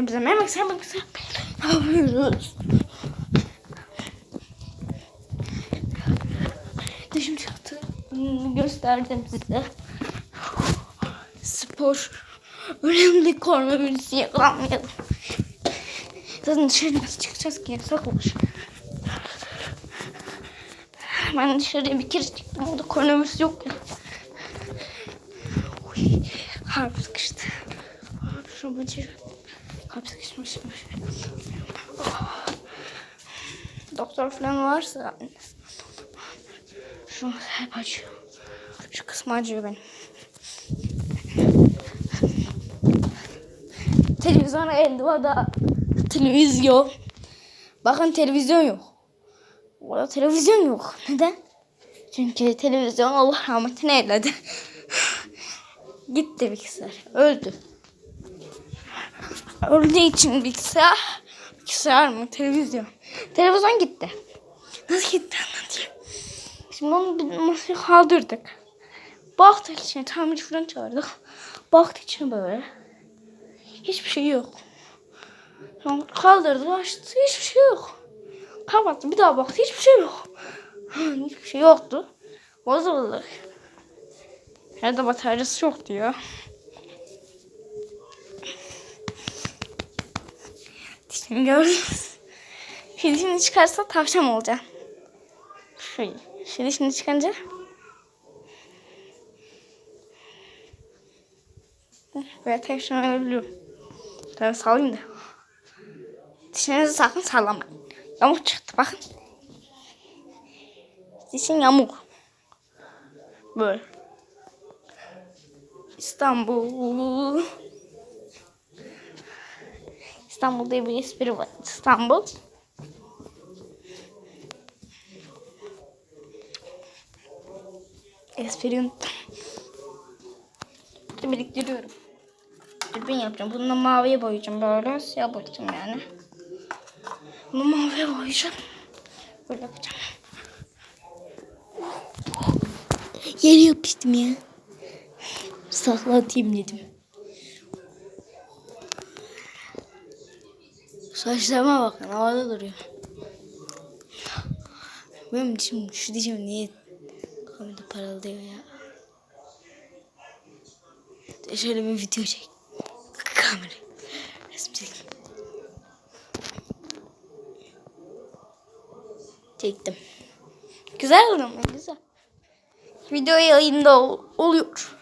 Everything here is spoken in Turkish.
Bize merhaba sen bak sen ne yapıyoruz? Dışım çıktı. Gösterdim size. Spor. Önemli koronavirüsü yakalanmayalım. Zaten dışarı nasıl çıkacağız ki yasak olur. Ben dışarıya bir kere çıktım. Orada koronavirüs yok ya. Kalp sıkıştı. Şu bacı. Kalp sıkışmış. Oh. Doktor falan varsa şu hep acıyor. Şu kısmı acıyor benim. Televizyon elde o da televizyon. Bakın televizyon yok. Orada televizyon yok. Neden? Çünkü televizyon Allah rahmetine eyledi. Gitti bilgisayar. Öldü. Öldüğü için bilgisayar. Bilgisayar mı? Televizyon. Televizyon gitti. Nasıl gitti anlatayım. Şimdi onu bir masaya kaldırdık. Baktık içine tamirci falan çağırdık. Baktık içine böyle. Hiçbir şey yok. Sonra kaldırdı açtı. Hiçbir şey yok. Kapattı bir daha baktı. Hiçbir şey yok. Hiçbir şey yoktu. Bozuldu. Herhalde bataryası yoktu ya. Dişimi gördünüz. Şu dişini çıkarsa tavşan olacak. Şu, şu dişini çıkınca böyle tavşan ölebiliyor. Tabii sallayayım da. Dişinizi sakın sallamayın. Yamuk çıktı bakın. Dişin yamuk. Böyle. İstanbul. İstanbul diye bir espri var. İstanbul. Dur, Biriktiriyorum. Dürbün yapacağım. Bunu da maviye boyayacağım böyle. Siyah boyayacağım yani. Bunu maviye boyayacağım. Böyle yapacağım. Yeri yapıştım ya. Saklatayım dedim. Saçlarıma bakın havada duruyor. Benim dişim, şu dişim niye kamerada parıldıyor ya. De Şöyle bir video çek. Kamera. Resim çek. Çektim. Güzel mu? Güzel. Video yayında ol- oluyor.